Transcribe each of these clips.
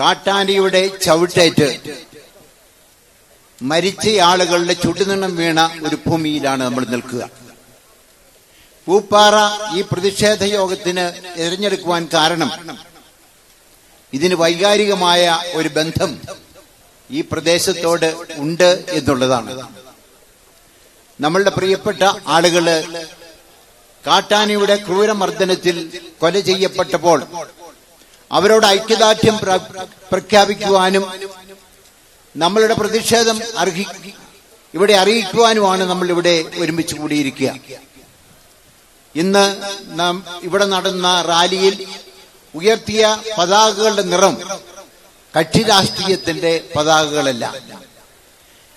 കാട്ടാനിയുടെ ചവിട്ടേറ്റ് മരിച്ച ആളുകളുടെ ചുടുനിണം വീണ ഒരു ഭൂമിയിലാണ് നമ്മൾ നിൽക്കുക. പൂപ്പാറ ഈ പ്രതിഷേധ യോഗത്തിന് തിരഞ്ഞെടുക്കുവാൻ കാരണം ഇതിന് വൈകാരികമായ ഒരു ബന്ധം ഈ പ്രദേശത്തോട് ഉണ്ട് എന്നുള്ളതാണ്. നമ്മളുടെ പ്രിയപ്പെട്ട ആളുകൾ കാട്ടാനിയുടെ ക്രൂരമർദ്ദനത്തിൽ കൊല ചെയ്യപ്പെട്ടപ്പോൾ അവരോട് ഐക്യദാർഢ്യം പ്രഖ്യാപിക്കുവാനും നമ്മളുടെ പ്രതിഷേധം അർഹി ഇവിടെ അറിയിക്കുവാനുമാണ് നമ്മൾ ഇവിടെ ഒരുമിച്ച് കൂടിയിരിക്കുക. ഇന്ന് നാം ഇവിടെ നടന്ന റാലിയിൽ ഉയർത്തിയ പതാകകളുടെ നിറം കക്ഷി രാഷ്ട്രീയത്തിന്റെ പതാകകളല്ല.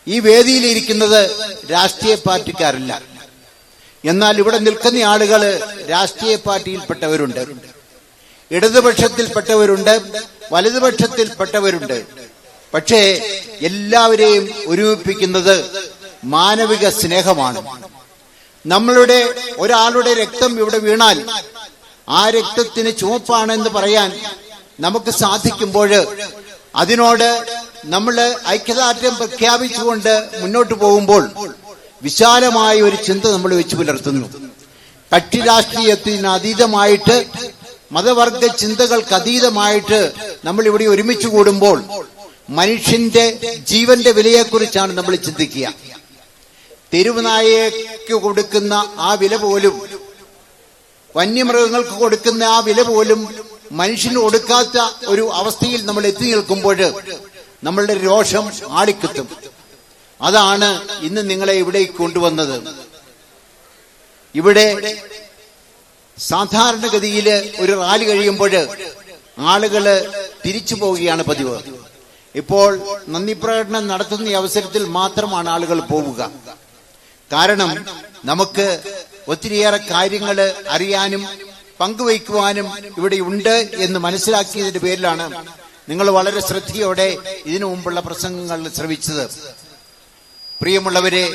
ഈ വേദിയിലിരിക്കുന്നത് രാഷ്ട്രീയ പാർട്ടിക്കാരല്ല. എന്നാൽ ഇവിടെ നിൽക്കുന്ന ആളുകൾ രാഷ്ട്രീയ പാർട്ടിയിൽപ്പെട്ടവരുണ്ട്. ഇടതുപക്ഷത്തിൽപ്പെട്ടവരുണ്ട് വലതുപക്ഷത്തിൽപ്പെട്ടവരുണ്ട്. പക്ഷേ എല്ലാവരെയും ഒരുമിപ്പിക്കുന്നത് മാനവിക സ്നേഹമാണ്. നമ്മളുടെ ഒരാളുടെ രക്തം ഇവിടെ വീണാൽ ആ രക്തത്തിന് ചുവപ്പാണെന്ന് പറയാൻ നമുക്ക് സാധിക്കുമ്പോൾ അതിനോട് നമ്മൾ ഐക്യദാർഢ്യം പ്രഖ്യാപിച്ചുകൊണ്ട് മുന്നോട്ട് പോകുമ്പോൾ വിശാലമായ ഒരു ചിന്ത നമ്മൾ വെച്ച് പുലർത്തുന്നു. കക്ഷി രാഷ്ട്രീയത്തിന് അതീതമായിട്ട് മതവർഗ ചിന്തകൾക്ക് അതീതമായിട്ട് നമ്മൾ ഇവിടെ ഒരുമിച്ച് കൂടുമ്പോൾ മനുഷ്യന്റെ ജീവന്റെ വിലയെക്കുറിച്ചാണ് നമ്മൾ ചിന്തിക്കുക. തെരുവുനായക്ക് കൊടുക്കുന്ന ആ വില പോലും വന്യമൃഗങ്ങൾക്ക് കൊടുക്കുന്ന ആ വില പോലും മനുഷ്യന് കൊടുക്കാത്ത ഒരു അവസ്ഥയിൽ നമ്മൾ എത്തി നിൽക്കുമ്പോൾ നമ്മളുടെ രോഷം ആളിക്കുത്തും. അതാണ് ഇന്ന് നിങ്ങളെ ഇവിടേക്ക് കൊണ്ടുവന്നത്. ഇവിടെ സാധാരണഗതിയിൽ ഒരു റാലി കഴിയുമ്പോൾ ആളുകൾ തിരിച്ചു പോവുകയാണ് പതിവ്. ഇപ്പോൾ നന്ദി പ്രകടനം നടത്തുന്ന അവസരത്തിൽ മാത്രമാണ് ആളുകൾ പോവുക. കാരണം നമുക്ക് ഒത്തിരിയേറെ കാര്യങ്ങൾ അറിയാനും പങ്കുവയ്ക്കുവാനും ഇവിടെ ഉണ്ട് എന്ന് മനസ്സിലാക്കിയതിന്റെ പേരിലാണ് നിങ്ങൾ വളരെ ശ്രദ്ധയോടെ ഇതിനു മുമ്പുള്ള പ്രസംഗങ്ങൾ ശ്രമിച്ചത് പ്രിയമുള്ളവരെ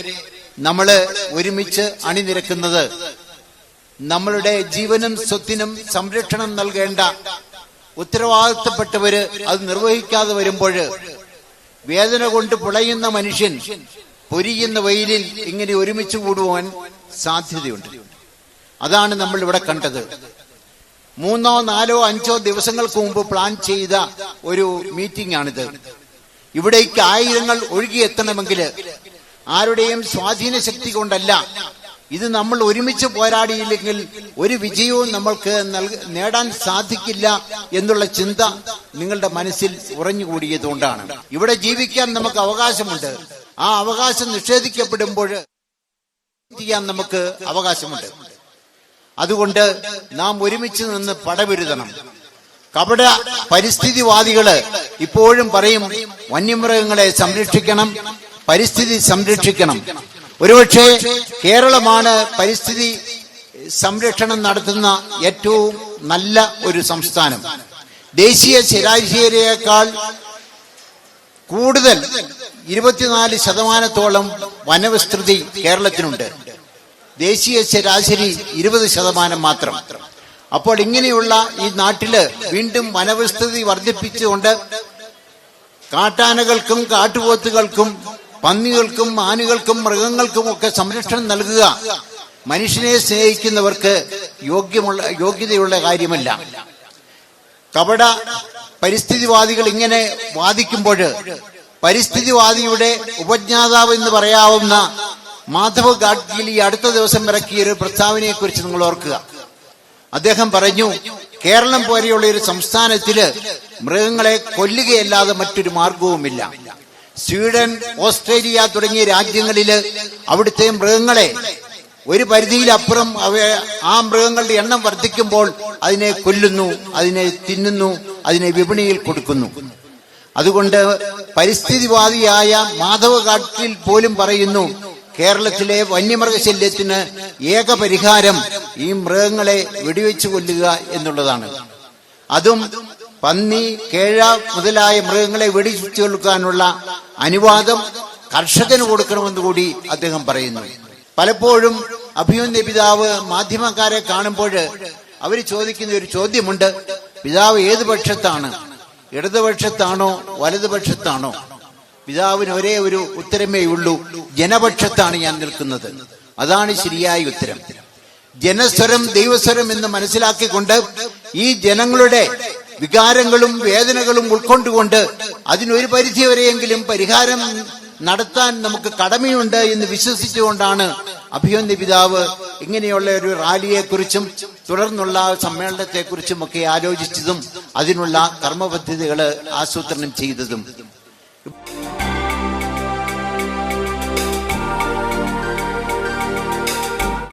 നമ്മൾ ഒരുമിച്ച് അണിനിരക്കുന്നത് നമ്മളുടെ ജീവനും സ്വത്തിനും സംരക്ഷണം നൽകേണ്ട ഉത്തരവാദിത്തപ്പെട്ടവര് അത് നിർവഹിക്കാതെ വരുമ്പോൾ വേദന കൊണ്ട് പുളയുന്ന മനുഷ്യൻ പൊരിയുന്ന വെയിലിൽ ഇങ്ങനെ ഒരുമിച്ച് കൂടുവാൻ സാധ്യതയുണ്ട്. അതാണ് നമ്മൾ ഇവിടെ കണ്ടത്. മൂന്നോ നാലോ അഞ്ചോ ദിവസങ്ങൾക്ക് മുമ്പ് പ്ലാൻ ചെയ്ത ഒരു മീറ്റിംഗ് ആണിത് ഇവിടേക്ക് ആയിരങ്ങൾ ഒഴുകിയെത്തണമെങ്കിൽ ആരുടെയും സ്വാധീന ശക്തി കൊണ്ടല്ല ഇത് നമ്മൾ ഒരുമിച്ച് പോരാടിയില്ലെങ്കിൽ ഒരു വിജയവും നമ്മൾക്ക് നേടാൻ സാധിക്കില്ല എന്നുള്ള ചിന്ത നിങ്ങളുടെ മനസ്സിൽ ഉറഞ്ഞുകൂടിയതുകൊണ്ടാണ്. ഇവിടെ ജീവിക്കാൻ നമുക്ക് അവകാശമുണ്ട്. ആ അവകാശം നിഷേധിക്കപ്പെടുമ്പോൾ ചെയ്യാൻ നമുക്ക് അവകാശമുണ്ട്. അതുകൊണ്ട് നാം ഒരുമിച്ച് നിന്ന് പടപൊരുതണം. കപട പരിസ്ഥിതിവാദികൾ ഇപ്പോഴും പറയും വന്യമൃഗങ്ങളെ സംരക്ഷിക്കണം പരിസ്ഥിതി സംരക്ഷിക്കണം. ഒരുപക്ഷെ കേരളമാണ് പരിസ്ഥിതി സംരക്ഷണം നടത്തുന്ന ഏറ്റവും നല്ല ഒരു സംസ്ഥാനം. ദേശീയ ശരാശരിയേക്കാൾ കൂടുതൽ ഇരുപത്തിനാല് ശതമാനത്തോളം വനവിസ്തൃതി കേരളത്തിനുണ്ട്. ദേശീയ ശരാശരി ഇരുപത് ശതമാനം മാത്രം. അപ്പോൾ ഇങ്ങനെയുള്ള ഈ നാട്ടിൽ വീണ്ടും വനവിസ്തൃതി വർദ്ധിപ്പിച്ചുകൊണ്ട് കാട്ടാനകൾക്കും കാട്ടുപോത്തുകൾക്കും പന്നികൾക്കും ആനുകൾക്കും മൃഗങ്ങൾക്കും ഒക്കെ സംരക്ഷണം നൽകുക. മനുഷ്യനെ സ്നേഹിക്കുന്നവർക്ക് യോഗ്യമുള്ള യോഗ്യതയുള്ള കാര്യമല്ല. കപട പരിസ്ഥിതിവാദികൾ ഇങ്ങനെ വാദിക്കുമ്പോൾ പരിസ്ഥിതിവാദിയുടെ ഉപജ്ഞാതാവ് എന്ന് പറയാവുന്ന മാധവ് ഗാഡ്ഗിൽ ഈ അടുത്ത ദിവസം ഇറക്കിയ ഒരു പ്രസ്താവനയെ കുറിച്ച് നിങ്ങൾ ഓർക്കുക. അദ്ദേഹം പറഞ്ഞു കേരളം പോലെയുള്ള ഒരു സംസ്ഥാനത്തിൽ മൃഗങ്ങളെ കൊല്ലുകയല്ലാതെ മറ്റൊരു മാർഗവുമില്ല. സ്വീഡൻ ഓസ്ട്രേലിയ തുടങ്ങിയ രാജ്യങ്ങളിൽ അവിടുത്തെ മൃഗങ്ങളെ ഒരു പരിധിയിലപ്പുറം അവ ആ മൃഗങ്ങളുടെ എണ്ണം വർദ്ധിക്കുമ്പോൾ അതിനെ കൊല്ലുന്നു അതിനെ തിന്നുന്നു അതിനെ വിപണിയിൽ കൊടുക്കുന്നു. അതുകൊണ്ട് പരിസ്ഥിതിവാദിയായ മാധവ കാട്ടിൽ പോലും പറയുന്നു കേരളത്തിലെ വന്യമൃഗശല്യത്തിന് ഏക പരിഹാരം ഈ മൃഗങ്ങളെ വെടിവെച്ച് കൊല്ലുക എന്നുള്ളതാണ്. അതും പന്നി കേഴ മുതലായ മൃഗങ്ങളെ വെടിവെച്ചു കൊല്ലുവാനുള്ള അനുവാദം കർഷകന് കൊടുക്കണമെന്ന് കൂടി അദ്ദേഹം പറയുന്നു. പലപ്പോഴും അഭിമന്യ പിതാവ് മാധ്യമക്കാരെ കാണുമ്പോൾ അവർ ചോദിക്കുന്ന ഒരു ചോദ്യമുണ്ട്. പിതാവ് ഏത് പക്ഷത്താണ്? ഇടതുപക്ഷത്താണോ വലതുപക്ഷത്താണോ പിതാവിന് ഒരേ ഒരു ഉത്തരമേ ഉള്ളൂ. ജനപക്ഷത്താണ് ഞാൻ നിൽക്കുന്നത്. അതാണ് ശരിയായ ഉത്തരം. ജനസ്വരം ദൈവസ്വരം എന്ന് മനസ്സിലാക്കിക്കൊണ്ട് ഈ ജനങ്ങളുടെ വികാരങ്ങളും വേദനകളും ഉൾക്കൊണ്ടുകൊണ്ട് അതിനൊരു പരിധിവരെയെങ്കിലും പരിഹാരം നടത്താൻ നമുക്ക് കടമയുണ്ട് എന്ന് വിശ്വസിച്ചുകൊണ്ടാണ് അഭിമന്യ പിതാവ് ഇങ്ങനെയുള്ള ഒരു റാലിയെക്കുറിച്ചും തുടർന്നുള്ള സമ്മേളനത്തെക്കുറിച്ചും ഒക്കെ ആലോചിച്ചതും അതിനുള്ള കർമ്മപദ്ധതികൾ ആസൂത്രണം ചെയ്തതും.